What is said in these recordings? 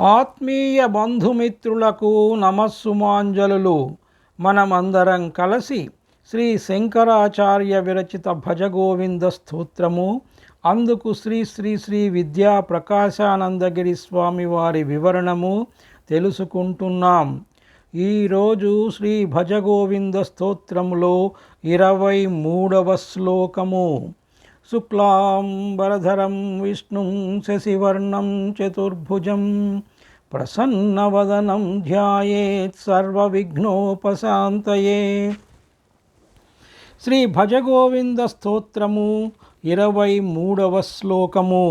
ఆత్మీయ బంధుమిత్రులకు నమస్సుమాంజలులు. మనమందరం కలిసి శ్రీ శంకరాచార్య విరచిత భజగోవింద స్తోత్రము. అందుకు శ్రీ శ్రీ శ్రీ విద్యా ప్రకాశానందగిరి స్వామి వారి వివరణము తెలుసుకుంటున్నాం. ఈరోజు శ్రీ భజగోవింద స్తోత్రములో ఇరవై మూడవ శ్లోకము. శుక్లాంబరధరం విష్ణుం శశివర్ణం చతుర్భుజం ప్రసన్నవదనం ధ్యాయేత్ సర్వవిఘ్నోపశాంతయే శ్రీ భజగోవింద స్తోత్రము ఇరవై మూడవ శ్లోకము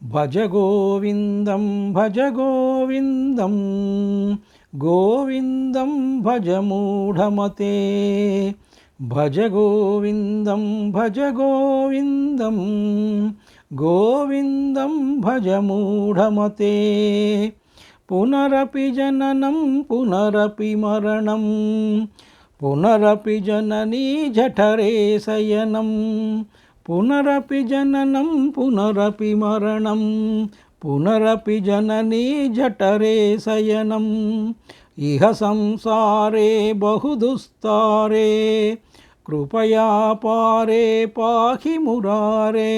భజ గోవిందం భజ గోవిందం గోవిందం భజ గోవిందం భజ గోవిందం గోవిందం భజ మూఢమతే. పునరపి జననం పునరపి మరణం పునరపి జననీ జఠరే శయనం పునరపి జననం పునరపి మరణం పునరపి జననీ జఠరే శయనం ఇహ సంసారే బహుదుస్తారే కృపయా పారే పాహి మురారే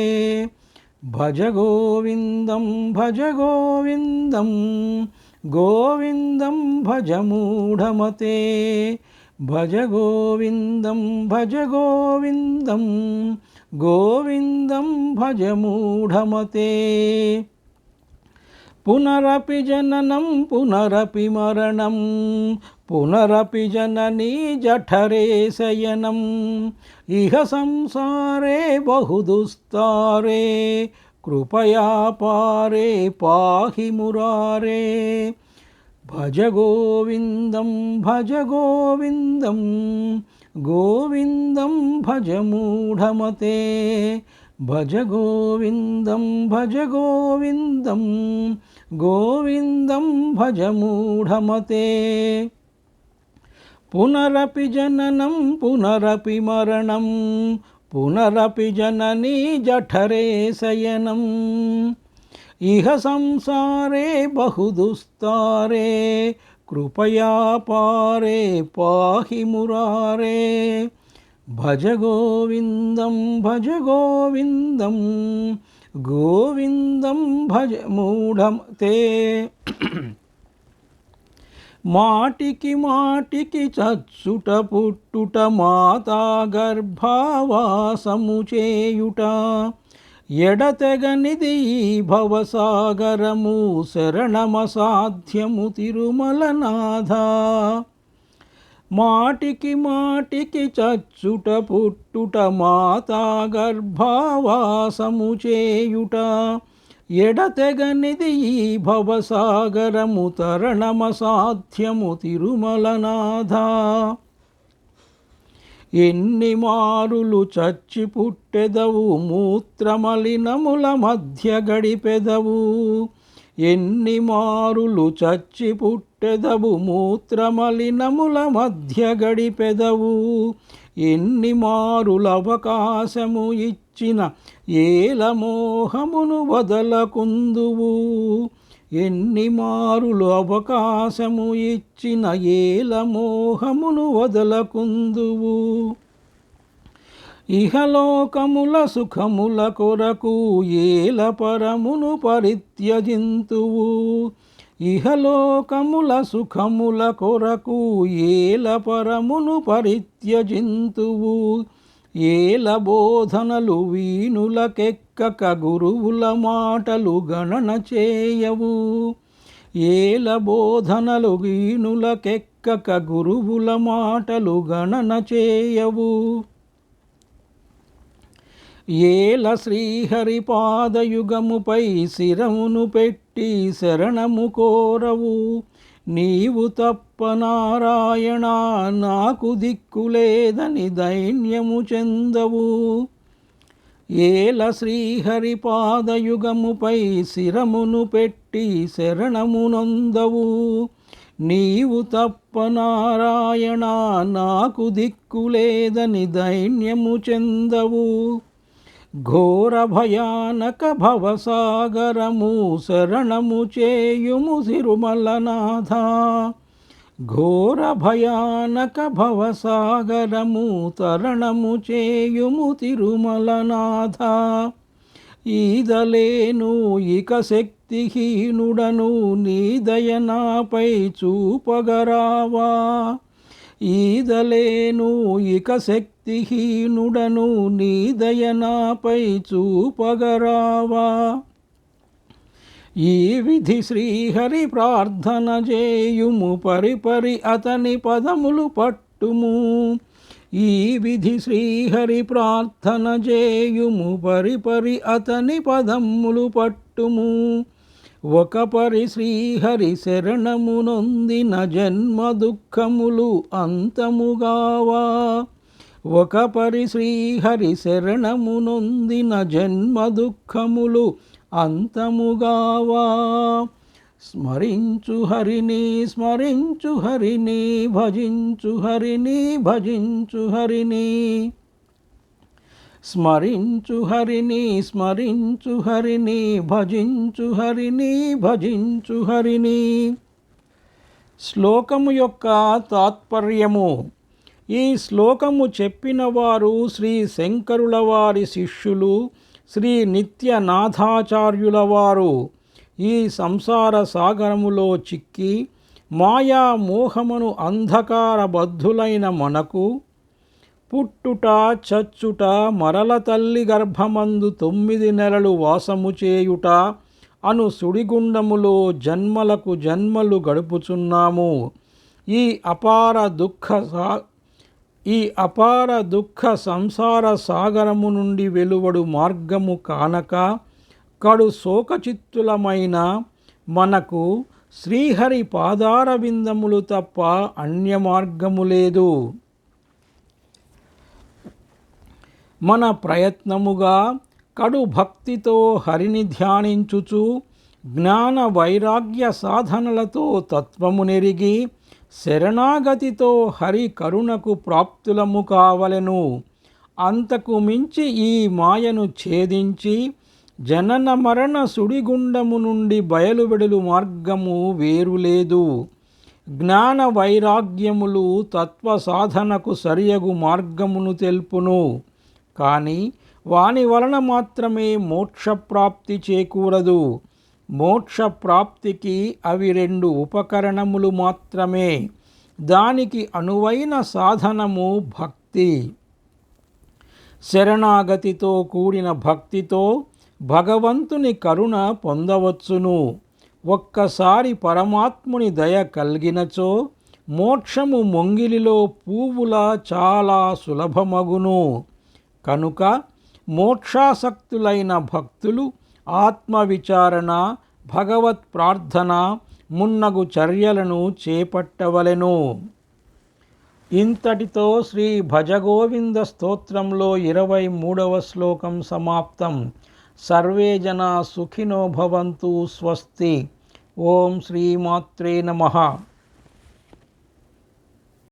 భజ గోవిందం భజ గోవిందం గోవిందం భజ మూఢమతే భజ గోవిందం భజ గోవిందం గోవిందం భజ మూఢమతే పునరపి జననం పునరపి మరణం పునరపి జననీ జఠరే శయనం. ఇహ సంసారే బహుదుస్తారే కృపయా పారే పాహి మురారే. భజ గోవిందం భజ గోవిందం గోవిందం భజ మూఢమతే. భజ గోవిందం భజ గోవిందం గోవిందం భజమూఢమతే. పునరపి జననం పునరపి మరణం పునరపి జననీ జఠరే శయనం. ఇహ సంసారే బహుదుస్తారే కృపయా పారే పాహి మురారే. భజ గోవిందం భజ గోవిందం గోవిందం భజ మూఢమతే మాటికి మాటికి చచ్చుట పుట్టుట మాతా గర్భావాసము చేయుట. ఎడతెగనిది భవసాగరము శరణమసాధ్యము తిరుమలనాథ. మాటికి మాటికి చచ్చుట పుట్టుట మాతా గర్భావాసము చేయుట. ఎడతెగనిది ఈ భవసాగరము తరణమసాధ్యము తిరుమలనాథ. ఎన్ని మారులు చచ్చి పుట్టెదవు మూత్రమలినముల మధ్య గడిపెదవు. ఎన్ని మారులు చచ్చి పుట్టెదవు మూత్రమలినముల మధ్య గడిపెదవు. ఎన్ని మారుల అవకాశము ఇచ్చిన ఏల మోహమును వదలకుందువు. ఎన్ని మారులు అవకాశము ఇచ్చిన ఏల మోహమును వదలకుందువు. ఇహలోకముల సుఖముల కొరకు ఏల పరమును పరిత్యజింతువు. ఇహలోకముల సుఖముల కొరకు ఏల పరమును పరిత్యజింతువు. ఏల బోధనలు వీణులకెక్కక గురువుల మాటలు గణన చేయవు. ఏల బోధనలు వీణులకెక్కక గురువుల మాటలు గణన చేయవు. ఏల శ్రీహరిపాదయుగముపై శిరమును పెట్టి శరణము కోరవు. నీవు తప్ప నారాయణ నాకు దిక్కులేదని దైన్యము చెందవు. ఏల శ్రీహరిపాదయుగముపై శిరమును పెట్టి శరణమునందవు నీవు తప్ప నారాయణ నాకు దిక్కులేదని దైన్యము చెందవు. ఘోర భయానక భవసాగరము శరణము చేయుము సిరుమలనాథ ఘోర భయానక భవసాగరము తరణము చేయుము తిరుమలనాథ ఈదలేను ఇక శక్తిహీనుడను నీ దయనాపై చూపగరావా? ఈదలేను ఇక శక్తిహీనుడను నీ దయనాపై చూపగరావా? ఈ విధి శ్రీహరి ప్రార్థన చేయుము పరిపరి అతని పదములు పట్టుము. ఈ విధి శ్రీహరి ప్రార్థన చేయుము పరిపరి అతని పదములు పట్టుము. ఒక పరి శ్రీహరి శరణము నొందిన జన్మ దుఃఖములు అంతముగావా. ఒక పరి శ్రీహరి శరణము నొందిన జన్మ దుఃఖములు అంతముగావా. స్మరించు హరిని స్మరించు హరిని భజించు హరిని భజించు హరిని. స్మరించు హరిని స్మరించు హరిని భజించు హరిని భజించు హరిని. శ్లోకము యొక్క తాత్పర్యము. ఈ శ్లోకము చెప్పిన వారు శ్రీ శంకరుల వారి శిష్యులు శ్రీ నిత్యనాథాచార్యుల వారు ఈ సంసార సాగరములో చిక్కి మాయా మోహమును అంధకార బద్ధులైన మనకు పుట్టుట చచ్చుట మరల తల్లి గర్భమందు తొమ్మిది నెలలు వాసము చేయుట అను సుడిగుండములో జన్మలకు జన్మలు గడుపుచున్నాము. ఈ అపార దుఃఖ సా ఈ అపార దుఃఖ సంసార సాగరము నుండి వెలువడు మార్గము కానక కడు శోకచిత్తులమైన మనకు శ్రీహరి పాదార విందములు తప్ప అన్య మార్గము లేదు. మన ప్రయత్నముగా కడు భక్తితో హరిని ధ్యానించుచు జ్ఞాన వైరాగ్య సాధనలతో తత్వము నెరిగి శరణాగతితో హరి కరుణకు ప్రాప్తులము కావలెను. అంతకు మించి ఈ మాయను ఛేదించి జనన మరణ సుడిగుండము నుండి బయలువెడలు మార్గము వేరులేదు జ్ఞాన వైరాగ్యములు తత్వ సాధనకు సరియగు మార్గమును తెలుపును. కానీ వాని వలన మాత్రమే మోక్షప్రాప్తి చేకూరదు. మోక్షప్రాప్తికి అవి రెండు ఉపకరణములు మాత్రమే. దానికి అనువైన సాధనము భక్తి. శరణాగతితో కూడిన భక్తితో భగవంతుని కరుణ పొందవచ్చును. ఒక్కసారి పరమాత్ముని దయ కలిగినచో మోక్షము మొంగిలిలో పువ్వుల చాలా సులభమగును. కనుక మోక్షాసక్తులైన భక్తులు ఆత్మవిచారణ భగవత్ ప్రార్థన మున్నగు చర్యలను చేపట్టవలెను. ఇంతటితో శ్రీ భజగోవింద స్తోత్రంలో ఇరవై మూడవ శ్లోకం సమాప్తం. సర్వే జనా సుఖినో భవంతు స్వస్తి. ఓం శ్రీమాత్రే నమః.